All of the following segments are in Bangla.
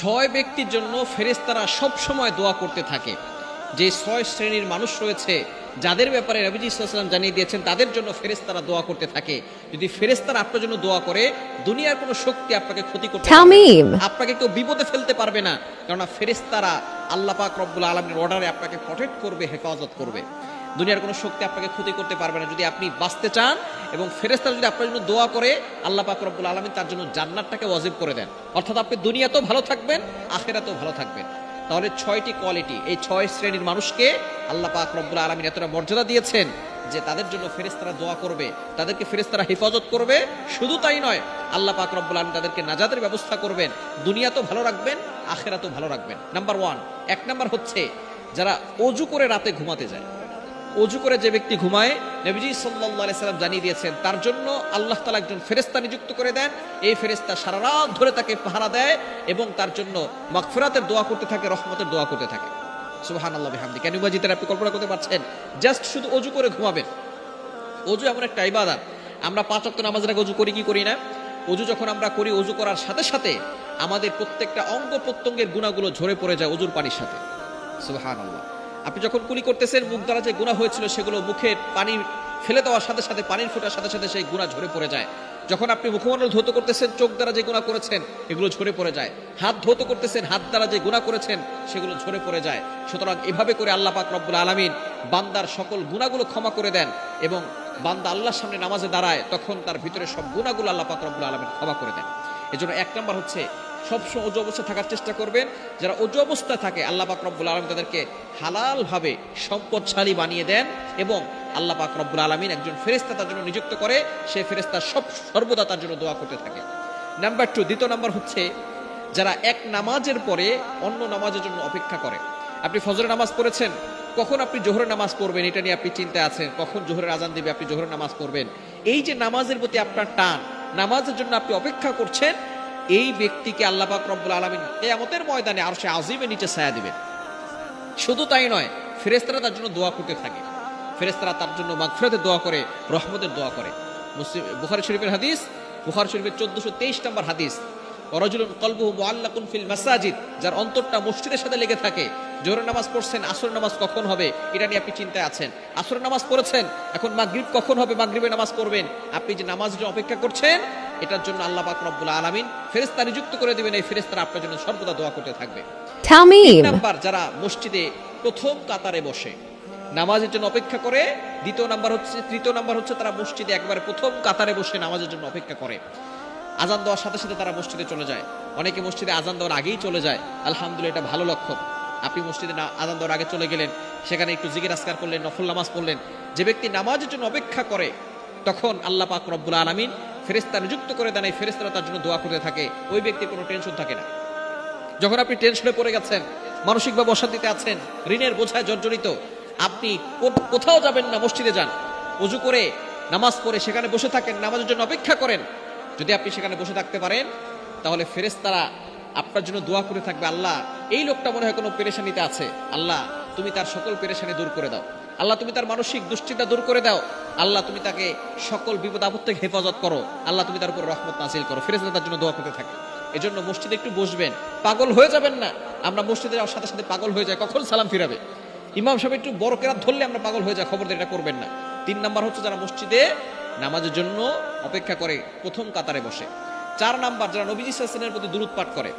ছয় ব্যক্তির জন্য ফেরেস্তারা সব সময় দোয়া করতে থাকে। যে ছয় শ্রেণির মানুষ রয়েছে যাদের ব্যাপারে রবিজি ইসলাম জানিয়ে দিয়েছেন তাদের জন্য ফেরেস্তারা দোয়া করতে থাকে। যদি ফেরেস্তারা আপনার জন্য দোয়া করে দুনিয়ার কোনো শক্তি আপনাকে ক্ষতি করতে আপনাকে কেউ বিপদে ফেলতে পারবে না। কেননা ফেরেস্তারা আল্লাহ পাক রব্বুল আলমীর অর্ডারে আপনাকে প্রটেক্ট করবে হেফাজত করবে। দুনিয়ার কোনো শক্তি আপনাকে ক্ষতি করতে পারবে না। যদি আপনি বাঁচতে চান এবং ফেরেস্তারা যদি আপনার জন্য দোয়া করে, আল্লাহ পাক রব্বুল আলমী তার জন্য জান্নাতটাকে ওয়াজিব করে দেন। অর্থাৎ আপনি দুনিয়াতেও ভালো থাকবেন, আখেরাতেও ভালো থাকবেন। তাহলে ছয়টি কোয়ালিটি, এই ছয় শ্রেণির মানুষকে আল্লাহ পাক রব্বুল আলমিন এতটা মর্যাদা দিয়েছেন যে তাদের জন্য ফেরেস্তারা দোয়া করবে, তাদেরকে ফেরেস্তারা হেফাজত করবে। শুধু তাই নয়, আল্লাহ পাক রব্বুল আলম তাদেরকে নাজাদের ব্যবস্থা করবেন। দুনিয়া তো ভালো রাখবেন আখেরা তো ভালো রাখবেন। Number one. এক নাম্বার হচ্ছে, যারা অজু করে রাতে ঘুমাতে যায় অজু করে যে ব্যক্তি ঘুমায়, নবীজি সাল্লাহ সাল্লাম জানিয়ে দিয়েছেন, তার জন্য আল্লাহ তালা একজন ফেরেস্তা নিযুক্ত করে দেন। এই ফেরেস্তা সারা রাত ধরে তাকে পাহারা দেয় এবং তার জন্য মাগফিরাতের দোয়া করতে থাকে, রহমতের দোয়া করতে থাকে। সুবাহান আল্লাহ হামদি কেন বাজিতের আপনি কল্পনা করতে পারছেন? জাস্ট শুধু অজু করে ঘুমাবেন। অজু এমন একটা ইবাদত। আমরা পাঁচ অক্ট নামাজের আগে অজু করি কি করি না? অজু যখন আমরা করি অজু করার সাথে সাথে আমাদের প্রত্যেকটা অঙ্গ প্রত্যঙ্গের গুণাগুলো ঝরে পড়ে যায় অজুর পানির সাথে। সুবাহান আল্লাহ আপনি যখন কুলি করতেছেন, মুখ দ্বারা যে গুণা হয়েছিল সেগুলো মুখে পানি ফেলে দেওয়ার সাথে সাথে, পানির ফোটার সাথে সাথে সেই গুণা ঝরে পড়ে যায়। যখন আপনি মুখমণ্ডল ধৌত করতেছেন, চোখ দ্বারা যে গুণা করেছেন, এগুলো ঝরে পড়ে যায়। হাত ধৌত করতেছেন, হাত দ্বারা যে গুণা করেছেন, সেগুলো ঝরে পড়ে যায়। সুতরাং এভাবে করে আল্লাহ পাক রব্বুল আলমিন বান্দার সকল গুণাগুলো ক্ষমা করে দেন এবং বান্দা আল্লাহর সামনে নামাজে দাঁড়ায়, তখন তার ভিতরে সব গুণাগুলো আল্লাহ পাক রব্বুল আলমিন ক্ষমা করে দেন। এজন্য এক নম্বর হচ্ছে সবসময় অজু অবস্থায় থাকার চেষ্টা করবেন। যারা অজু অবস্থায় থাকে, আল্লাহ পাক রব্বুল আলম তাদেরকে হালালভাবে সম্পদশালী বানিয়ে দেন এবং আল্লাহ পাক রব্বুল আলমিন একজন ফেরেস্তা তার জন্য নিযুক্ত করে, সে ফেরেস্তা সব, সর্বদা তার জন্য দোয়া করতে থাকে। নাম্বার টু দ্বিতীয় নাম্বার হচ্ছে, যারা এক নামাজের পরে অন্য নামাজের জন্য অপেক্ষা করে। আপনি ফজরের নামাজ পড়েছেন, কখন আপনি জোহরের নামাজ পড়বেন এটা নিয়ে আপনি চিন্তা আছেন, কখন জোহরের আজান দিবে আপনি জোহরের নামাজ পড়বেন। এই যে নামাজের প্রতি আপনার টান, নামাজের জন্য আপনি অপেক্ষা করছেন এই ব্যক্তিকে আল্লাহ পাক রব্বুল আলমিন কেয়ামতের ময়দানে আর সে আজিমে নিচে ছায়া দিবেন। শুধু তাই নয় ফেরেস্তারা তার জন্য দোয়া করতে থাকে। ফেরেস্তারা তার জন্য মাগফিরাতের দোয়া করে, রহমতের দোয়া করে। মুসলিম, বুখারি শরীফের হাদিস, বুখারি শরীফের চোদ্দশো তেইশ নম্বর হাদিস অরজুল কলবুহু মোয়াল্লাকুন ফিল মাসাজিদ, যার অন্তরটা মসজিদের সাথে লেগে থাকে জোহরের নামাজ পড়ছেন আসর নামাজ কখন হবে এটা নিয়ে আপনি চিন্তায় আছেন। আসরের নামাজ পড়েছেন এখন মাগরিব কখন হবে? মাগরিবের নামাজ পড়বেন। আপনি যে নামাজের জন্য অপেক্ষা করছেন এটার জন্য আল্লাহ পাক রব্বুল আলামিন ফেরেশতা নিযুক্ত করে দিবেন এই ফেরেশতারা আপনার জন্য সর্বদা দোয়া করতে থাকবে। তামিম নাম্বার যারা মসজিদে প্রথম কাতারে বসে নামাজের জন্য অপেক্ষা করে দ্বিতীয় নাম্বার হচ্ছে তৃতীয় নাম্বার হচ্ছে তারা মসজিদে একবারে প্রথম কাতারে বসে নামাজের জন্য অপেক্ষা করে। আজান দেওয়ার সাথে সাথে তারা মসজিদে চলে যায়। অনেকে মসজিদে আজান দেওয়ার আগেই চলে যায়। আলহামদুলিল্লাহ এটা ভালো লক্ষণ। আপনি মসজিদে না আজান দেওয়ার আগে চলে গেলেন। সেখানে একটু জিগির আসকার করলেন, নফল নামাজ পড়লেন। যে ব্যক্তি নামাজের জন্য অপেক্ষা করে, তখন আল্লাহ পাক রব্বুল আলামিন ফেরেস্তা নিযুক্ত করে দেন, এই ফেরেস্তারা তার জন্য দোয়া করতে থাকে। ওই ব্যক্তির কোনো টেনশন থাকে না। যখন আপনি টেনশনে পড়ে গেছেন, মানসিকভাবে অশান্তিতে আছেন, ঋণের বোঝায় জর্জরিত, আপনি কোথাও যাবেন না, মসজিদে যান। অজু করে নামাজ পড়ে সেখানে বসে থাকেন, নামাজের জন্য অপেক্ষা করেন। যদি আপনি সেখানে বসে থাকতে পারেন, তাহলে ফেরেস্তারা আপনার জন্য দোয়া করে থাকবে, আল্লাহ, এই লোকটা মনে হয় কোনো পেরেশানিতে আছে। আল্লাহ, তুমি তার সকল পেরেশানি দূর করে দাও। আল্লাহ, তুমি তার মানসিক দুশ্চিন্তা দূর করে দাও। আল্লাহ, তুমি তাকে সকল বিপদ আপদ থেকে হেফাজত করো। আল্লাহ, তুমি তার উপর রহমত নাসিল করো। ফেরেস্তা তার জন্য দোয়া করতে থাকে। এজন্য মসজিদে একটু বসবেন। পাগল হয়ে যাবেন না। আমরা মসজিদে যাওয়ার সাথে সাথে পাগল হয়ে যায়। কখন সালাম ফিরাবে? ইমাম সাহেব একটু বড় কেরাত ধরলে আমরা পাগল হয়ে যায় খবর দিয়ে এটা করবেন না। তিন নাম্বার হচ্ছে যারা মসজিদে নামাজের জন্য অপেক্ষা করে, প্রথম কাতারে বসে। চার নাম্বার যারা নবীজি সাল্লামের প্রতি দূরত পাঠ করে।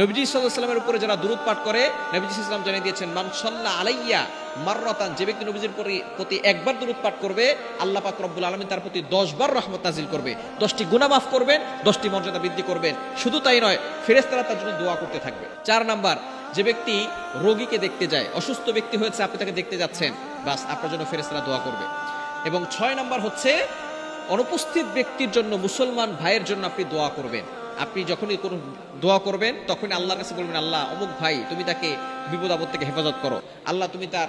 নবীজি সাল্লামের উপরে যারা দূরত পাঠ করে, নবীজি ইসলাম জানিয়ে দিয়েছেন মানসাল্লাহ আলাইয়া মাররাতান যে ব্যক্তি নবীজির প্রতি একবার দূরত পাঠ করবে, আল্লাহ পাক রব্বুল আলমিন তার প্রতি দশ বার রহমত নাজিল করবে। দশটি গুনাহ মাফ করবেন, দশটি মর্যাদা বৃদ্ধি করবেন। শুধু তাই নয় ফেরেস্তারা তার জন্য দোয়া করতে থাকবে। চার নাম্বার, যে ব্যক্তি রোগীকে দেখতে যায়, অসুস্থ ব্যক্তি হয়েছে, আপনি তাকে দেখতে যাচ্ছেন, বাস আপনার জন্য ফেরেস্তারা দোয়া করবে। এবং ছয় নাম্বার হচ্ছে অনুপস্থিত ব্যক্তির জন্য মুসলমান ভাইয়ের জন্য আপনি দোয়া করবেন। আপনি যখনই কোনো দোয়া করবেন, তখনই আল্লাহর কাছে বলবেন, আল্লাহ, অমুক ভাই, তুমি তাকে বিপদ আপদ থেকে হেফাজত করো। আল্লাহ, তুমি তার